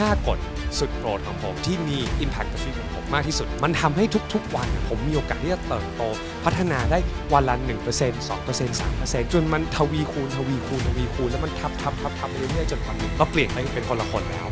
5 กฎสุดโปรดของผมที่มี Impact กับชีวิตของผมมากที่สุด มันทำให้ทุกๆวันเนี่ยผมมีโอกาสที่จะเติบโต พัฒนาได้วันละ1% 2% 3%จนมันทวีคูณทวีคูณทวีคูณแล้วมันทับทับทับทับเรื่อยๆจนวันหนึงเราเปลี่ยนไปเป็นคนละคนแล้ว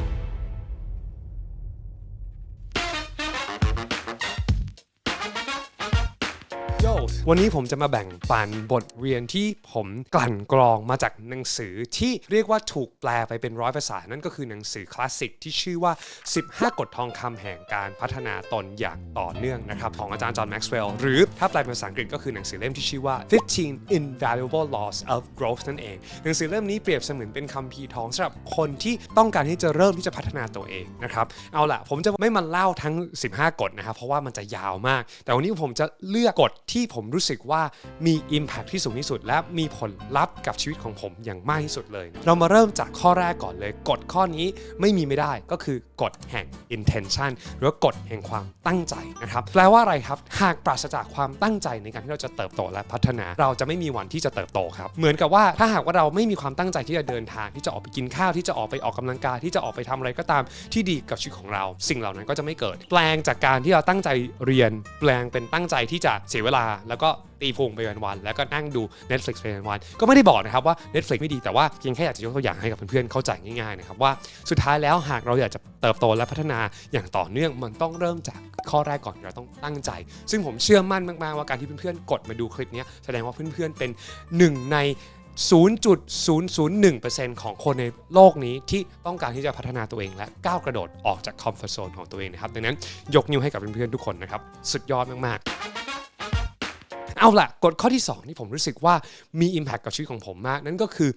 วันนี้ผมจะมาแบ่งปันบทเรียนที่ผมกลั่นกรองมาจากหนังสือที่เรียกว่าถูกแปลไปเป็นร้อยภาษา นั่นก็คือหนังสือคลาสสิกที่ชื่อว่า 15 กฎทองคำแห่งการพัฒนาตนอย่างต่อเนื่องนะครับ ของอาจารย์จอห์นแม็กซ์เวลล์หรือถ้าแปลเป็นภาษาอังกฤษก็คือหนังสือเล่มที่ชื่อว่า 15 invaluable laws of growth นั่นเอง หนังสือเล่มนี้เปรียบเสมือนเป็นคัมภีร์ทองสำหรับคนที่ต้องการที่จะเริ่มที่จะพัฒนาตัวเองนะครับเอาล่ะผมจะไม่มาเล่าทั้ง 15 กฎนะครับเพราะว่ามันจะยาวมาก แต่วันนี้ผมจะเลือกกฎที่ผผมรู้สึกว่ามี Impact ที่สูงที่สุด และมีผลลัพธ์กับชีวิตของผมอย่างมากที่สุดเลย เรามาเริ่มจากข้อแรกก่อนเลยกฎข้อนี้ไม่มีไม่ได้ก็คือกฎแห่ง intention หรือว่ากฎแห่งความตั้งใจนะครับแปลว่าอะไรครับ หากปราศจากความตั้งใจในการที่เราจะเติบโตและพัฒนา เราจะไม่มีวันที่จะเติบโตครับ เหมือนกับว่าถ้าหากว่าเราไม่มีความตั้งใจที่จะเดินทางที่จะออกไปกินข้าวที่จะออกไปออกกำลังกายที่จะออกไปทำอะไรก็ตามที่ดีกับชีวิตของเรา สิ่งเหล่านั้นก็จะไม่เกิด แปลงจากการที่เราตั้งใจเรียน แปลงเป็นตั้งใจที่จะเสียเวลาแล้วก็ตีพุงไปวันๆแล้วก็นั่งดู Netflix ไปวันๆก็ไม่ได้บอกนะครับว่า Netflix ไม่ดีแต่ว่าเพียงแค่อยากจะยกตัวอย่างให้กับเพื่อนๆเข้าใจง่ายๆนะครับว่าสุดท้ายแล้วหากเราอยากจะเติบโตและพัฒนาอย่างต่อเนื่องมันต้องเริ่มจากข้อแรกก่อนเราต้องตั้งใจ ซึ่งผมเชื่อมั่นมากๆว่าการที่เพื่อนๆกดมาดูคลิปนี้แสดงว่าเพื่อนๆเป็นหนึ่งใน0.001%ของคนในโลกนี้ที่ต้องการที่จะพัฒนาตัวเองและก้าวกระโดดออกจากคอมฟอร์ z โซนของตัวเองนะครับ ดังนั้นยกนิ้วให้กับเพื่อนๆทุกคนนะครับ สุดยอดมากๆ เอาล่ะกฎข้อที่ 2 ที่ผมรู้สึกว่ามี Impact กับชีวิตของผมมาก นั่นก็คือ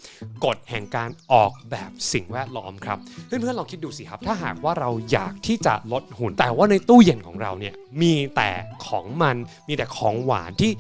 กฎแห่งการออกแบบสิ่งแวดล้อมครับ เพื่อนๆลองคิดดูสิครับ ถ้าหากว่าเราอยากที่จะลดหุ่น แต่ว่าในตู้เย็นของเราเนี่ยมีแต่ของมันมีแต่ของหวานที่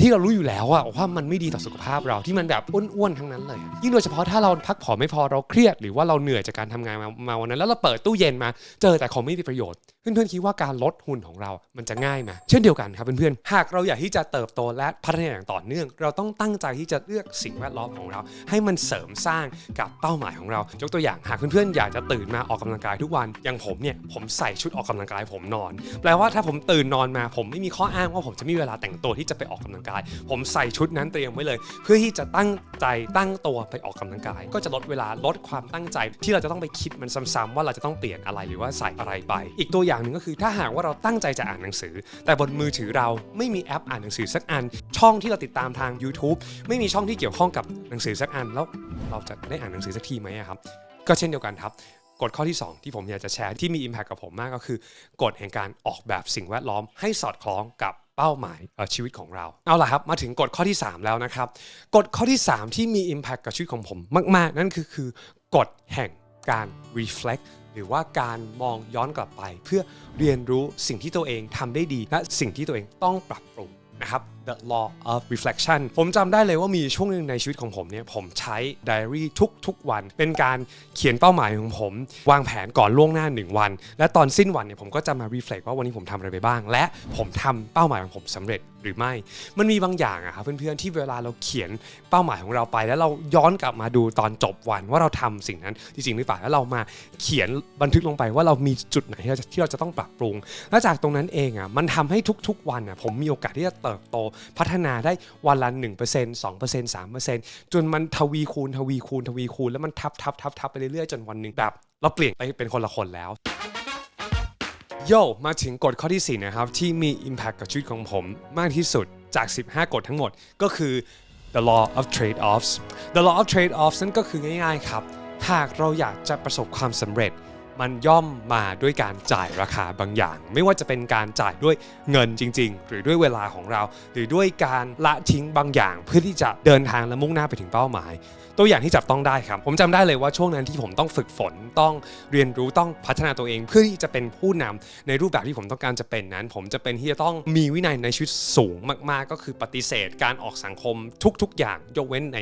ที่เรารู้อยู่แล้วอะว่ามันไม่ดีต่อสุขภาพเราที่มันแบบอ้วนๆทั้งนั้นเลย ยิ่งโดยเฉพาะถ้าเราพักผ่อนไม่พอเราเครียด หรือว่าเราเหนื่อยจากการทำงานมามาวันนั้น แล้วเราเปิดตู้เย็นมา เจอแต่ของไม่มีประโยชน์เพื่อนๆคิดว่าการลดหุ่นของเรา มันจะง่ายไหมเช่นเดียวกันครับเพื่อนๆ หากเราอยากที่จะเติบโตและพัฒนาอย่างต่อเนื่อง เราต้องตั้งใจที่จะเลือกสิ่งแวดล้อมของเรา ให้มันเสริมสร้างกับเป้าหมายของเรา ยกตัวอย่างหากเพื่อนๆอยากจะตื่นมาออกกำลังกายทุกวัน อย่างผมเนี่ยผมใส่ชุดออกกำลังกายผมนอน แปลว่าถ้าผมตื่นนอนมา ผมไม่มีข้ออ้างว่าผมจะมีเวลาแต่งตัวที่จะไปออกกำลังกาย ผมใส่ชุดนั้นเตรียมไว้เลย เพื่อที่จะตั้งใจตั้งตัวไปออกกำลังกาย ก็จะลดเวลาลดความตั้งใจ ที่เราจะต้องไปคิดมันซ้ำๆว่าเราจะต้องเปลี่ยนอะไรหรือว่าใส่อะไรไป อีกตัวอย่างย่างหนึ่งก็คือถ้าหากว่าเราตั้งใจจะอ่านหนังสือ แต่บนมือถือเราไม่มีแอปอ่านหนังสือสักอัน ช่องที่เราติดตามทาง YouTube ไม่มีช่องที่เกี่ยวข้องกับหนังสือสักอัน แล้วเราจะได้อ่านหนังสือสักทีไหมครับ ก็เช่นเดียวกันครับกฎข้อที่ 2 ที่ผมอยากจะแชร์ที่มี Impact กับผมมากก็คือกฎแห่งการออกแบบสิ่งแวดล้อมให้สอดคล้องกับเป้าหมายชีวิตของเรา เอาล่ะครับมาถึงกฎข้อที่ 3 แล้วนะครับกฎข้อที่ 3 ที่มี Impact กับชีวิตของผมมาก ๆ นั่นคือคือกฎแห่งการ reflect หรือว่าการมองย้อนกลับไป เพื่อเรียนรู้สิ่งที่ตัวเองทำได้ดีและสิ่งที่ตัวเองต้องปรับปรุงนะครับ The Law of Reflection ผมจำได้เลยว่ามีช่วงหนึ่งในชีวิตของผมเนี่ยผมใช้ไดอารี่ทุกๆวัน เป็นการเขียนเป้าหมายของผม วางแผนก่อนล่วงหน้า 1 วัน และตอนสิ้นวันเนี่ยผมก็จะมา reflect ว่าวันนี้ผมทำอะไรไปบ้าง และผมทำเป้าหมายของผมสำเร็จหรือไม่ มันมีบางอย่างอะครับเพื่อนๆที่เวลาเราเขียนเป้าหมายของเราไป แล้วเราย้อนกลับมาดูตอนจบวันว่าเราทำสิ่งนั้นจริงหรือเปล่าแล้วเรามาเขียนบันทึกลงไปว่าเรามีจุดไหนที่เราจะที่เราจะต้องปรับปรุง และจากตรงนั้นเองอะมันทำให้ทุกๆวันอะผมมีโอกาสที่จะเติบโตพัฒนาได้วันละ1% 2% 3%จนมันทวีคูณทวีคูณทวีคูณ แล้วมันทับทับทับทับไปเรื่อยๆจนวันหนึ่งแบบเราเปลี่ยนไปเป็นคนละคนแล้วโยมาถึงกฎข้อที่ 4 นะครับ ที่มี Impact กับชีวิตของผมมากที่สุดจาก 15 กฎทั้งหมดก็คือ the law of trade-offs the law of trade-offs นั่นก็คือง่ายๆครับ หากเราอยากจะประสบความสำเร็จ มันย่อมมาด้วยการจ่ายราคาบางอย่าง ไม่ว่าจะเป็นการจ่ายด้วยเงินจริง ๆ หรือด้วยเวลาของเรา หรือด้วยการละทิ้งบางอย่าง เพื่อที่จะเดินทางและมุ่งหน้าไปถึงเป้าหมาย ตัวอย่างที่จับต้องได้ครับ ผมจำได้เลยว่าช่วงนั้นที่ผมต้องฝึกฝนต้องเรียนรู้ต้องพัฒนาตัวเอง เพื่อที่จะเป็นผู้นำในรูปแบบที่ผมต้องการจะเป็นนั้น ผมจะเป็นที่จะต้องมีวินัยในชีวิตสูงมากๆ ก็คือปฏิเสธ การออกสังคมทุก ๆ อย่างยกเว้นใน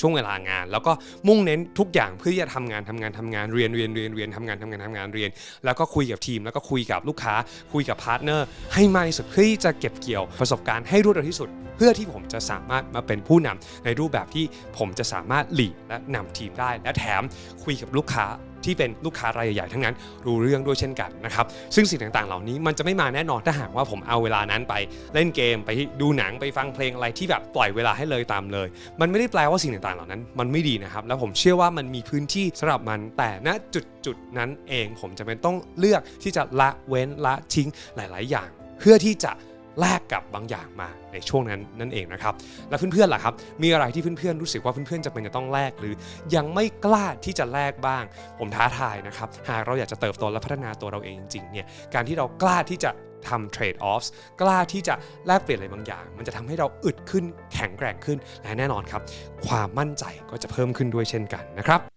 ช่วงเวลางาน แล้วก็มุ่งเน้นทุกอย่างเพื่อที่จะทำงานทำงานทำงานเรียนเรียนเรียนเรียนทำงานทำงานทำงานเรียน แล้วก็คุยกับทีม แล้วก็คุยกับลูกค้า คุยกับพาร์ทเนอร์ให้มากที่สุดเพื่อที่จะเก็บเกี่ยวประสบการณ์ให้รวดเร็วที่สุด เพื่อที่ผมจะสามารถมาเป็นผู้นำในรูปแบบที่ผมจะสามารถหลีดและนำทีมได้ และแถมคุยกับลูกค้า ที่เป็นลูกค้ารายใหญ่ๆทั้งนั้นรู้เรื่องด้วยเช่นกันนะครับซึ่งสิ่งต่างๆ เหล่านี้มันจะไม่มาแน่นอนถ้าหากว่าผมเอาเวลานั้นไปเล่นเกมไปดูหนังไปฟังเพลงอะไรที่แบบปล่อยเวลาให้เลยตามเลย มันไม่ได้แปลว่าสิ่งต่างๆ เหล่านั้น มันไม่ดีนะครับ แล้วผมเชื่อว่ามันมีพื้นที่สำหรับมันแต่ณจุดจุดนั้นเองผมจะเป็นต้องเลือกที่จะละเว้นละทิ้งหลาย ๆ อย่าง เพื่อที่จะ แลกกับบางอย่างมาในช่วงนั้นนั่นเองนะครับแล้วเพื่อนๆล่ะครับ มีอะไรที่เพื่อนๆรู้สึกว่าเพื่อนๆจะเป็นจะต้องแลกหรือยังไม่กล้าที่จะแลกบ้าง ผมท้าทายนะครับ หากเราอยากจะเติบโตและพัฒนาตัวเราเองจริงๆเนี่ยการที่เรากล้าที่จะทำเทรดออฟกล้าที่จะแลกเปลี่ยนอะไรบางอย่าง มันจะทำให้เราอึดขึ้นแข็งแกร่งขึ้นและแน่นอนครับ ความมั่นใจก็จะเพิ่มขึ้นด้วยเช่นกันนะครับ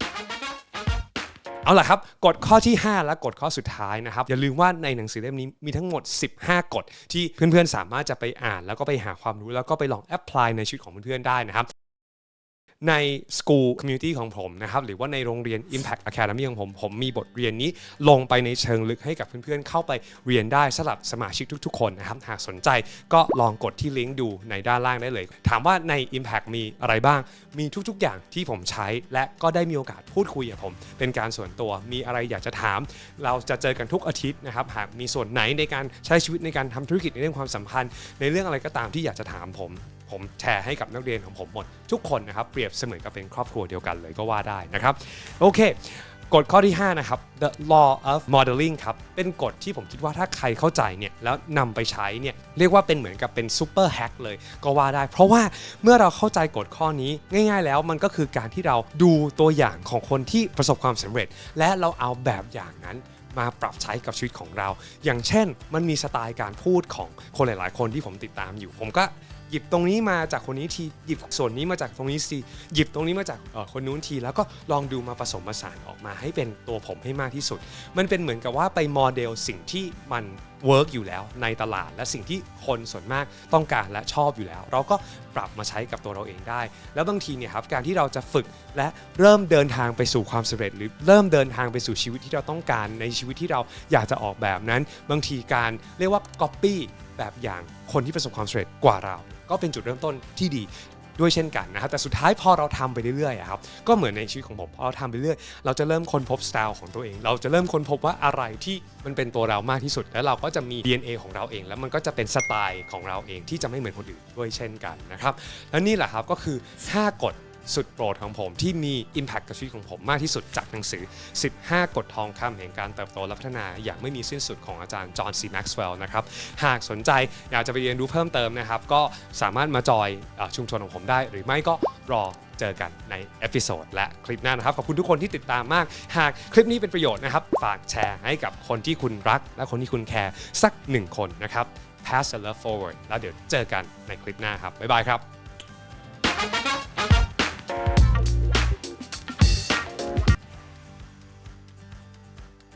เอาล่ะครับกฎข้อที่ 5 และกฎข้อสุดท้ายนะครับ อย่าลืมว่าในหนังสือเล่มนี้มีทั้งหมด 15 กฎที่เพื่อนๆ สามารถจะไปอ่าน แล้วก็ไปหาความรู้แล้วก็ไปลองแอพพลายในชีวิตของเพื่อนๆได้นะครับ ใน School Community ของผมนะครับหรือว่าในโรงเรียน Impact Academy ของผม ผมมีบทเรียนนี้ลงไปในเชิงลึกให้กับเพื่อนๆ เข้าไปเรียนได้สำหรับสมาชิกทุกๆ คนนะครับหากสนใจก็ลองกดที่ลิงก์ดูในด้านล่างได้เลย ถามว่าใน Impact มีอะไรบ้าง มีทุกๆ อย่างที่ผมใช้ และก็ได้มีโอกาสพูดคุยกับผม เป็นการส่วนตัวมีอะไรอยากจะถาม เราจะเจอกันทุกอาทิตย์นะครับหากมีส่วนไหนในการใช้ชีวิตในการทำธุรกิจในเรื่องความสัมพันธ์ ในเรื่องอะไรก็ตามที่อยากจะถามผม ผมแชร์ให้กับนักเรียนของผมหมด ทุกคนนะครับเปรียบเสมือนกับเป็นครอบครัวเดียวกันเลยก็ว่าได้นะครับโอเคกฎข้อที่ 5 นะครับ the law of modeling ครับ เป็นกฎที่ผมคิดว่าถ้าใครเข้าใจเนี่ย แล้วนำไปใช้เนี่ย เรียกว่าเป็นเหมือนกับเป็นซูเปอร์แฮกเลยก็ว่าได้ เพราะว่าเมื่อเราเข้าใจกฎข้อนี้ง่าย ๆ แล้วมันก็คือการที่เราดูตัวอย่างของคนที่ประสบความสำเร็จ และเราเอาแบบอย่างนั้นมาปรับใช้กับชีวิตของเรา อย่างเช่น มันมีสไตล์การพูดของคนหลาย ๆ คนที่ผมติดตามอยู่ ผมก็ หยิบตรงนี้มาจากคนนี้ทีหยิบส่วนนี้มาจากตรงนี้ทีหยิบตรงนี้มาจากเอ่อคนนู้นที แล้วก็ลองดูมาผสมผสานออกมาให้เป็นตัวผมให้มากที่สุด มันเป็นเหมือนกับว่าไปโมเดลสิ่งที่มันเวิร์กอยู่แล้วในตลาด และสิ่งที่คนส่วนมากต้องการและชอบอยู่แล้ว เราก็ปรับมาใช้กับตัวเราเองได้ แล้วบางทีเนี่ยครับการที่เราจะฝึกและเริ่มเดินทางไปสู่ความสำเร็จ หรือเริ่มเดินทางไปสู่ชีวิตที่เราต้องการในชีวิตที่เราอยากจะออกแบบนั้น บางทีการเรียกว่า copy แบบอย่างคนที่ประสบความสำเร็จกว่าเรา ก็เป็นจุดเริ่มต้นที่ดี ด้วยเช่นกันนะครับแต่สุดท้ายพอเราทำไปเรื่อยๆครับก็เหมือนในชีวิตของผมพอเราทำไปเรื่อยเราจะเริ่มค้นพบสไตล์ของตัวเอง เราจะเริ่มค้นพบว่าอะไรที่มันเป็นตัวเรามากที่สุด แล้วเราก็จะมี DNA ของเราเอง แล้วมันก็จะเป็นสไตล์ของเราเองที่จะไม่เหมือนคนอื่นด้วยเช่นกันนะครับและนี่แหละครับก็คือ 5 กฎ สุดโปรดของผมที่มี Impact กับชีวิตของผมมากที่สุดจากหนังสือ 15 กฎทองคำแห่งการเติบโตและพัฒนาอย่างไม่มีสิ้นสุดของอาจารย์จอห์นซีแม็กซ์เวลล์นะครับ หากสนใจอยากจะไปเรียนรู้เพิ่มเติมนะครับ ก็สามารถมาจอยอชุมชนของผมได้ หรือไม่ก็รอเจอกันในเอพิโซดและคลิปหน้านะครับ ขอบคุณทุกคนที่ติดตามมาก หากคลิปนี้เป็นประโยชน์นะครับ ฝากแชร์ให้กับคนที่คุณรัก และคนที่คุณแคร์สักหนึ่งคนนะครับ pass the love forward แล้วเดี๋ยวเจอกันในคลิปหน้าครับบ๊ายบายครับ